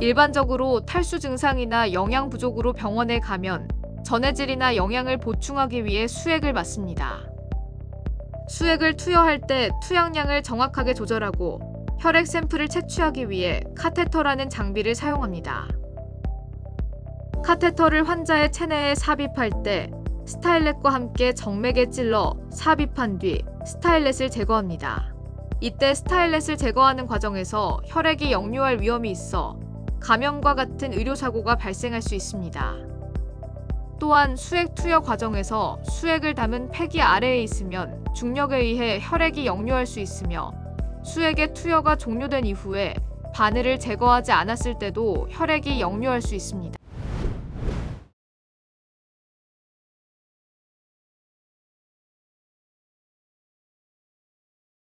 일반적으로 탈수 증상이나 영양 부족으로 병원에 가면 전해질이나 영양을 보충하기 위해 수액을 맞습니다. 수액을 투여할 때 투약량을 정확하게 조절하고 혈액 샘플을 채취하기 위해 카테터라는 장비를 사용합니다. 카테터를 환자의 체내에 삽입할 때 스타일렛과 함께 정맥에 찔러 삽입한 뒤 스타일렛을 제거합니다. 이때 스타일렛을 제거하는 과정에서 혈액이 역류할 위험이 있어 감염과 같은 의료사고가 발생할 수 있습니다. 또한 수액 투여 과정에서 수액을 담은 폐기 아래에 있으면 중력에 의해 혈액이 역류할 수 있으며 수액의 투여가 종료된 이후에 바늘을 제거하지 않았을 때도 혈액이 역류할 수 있습니다.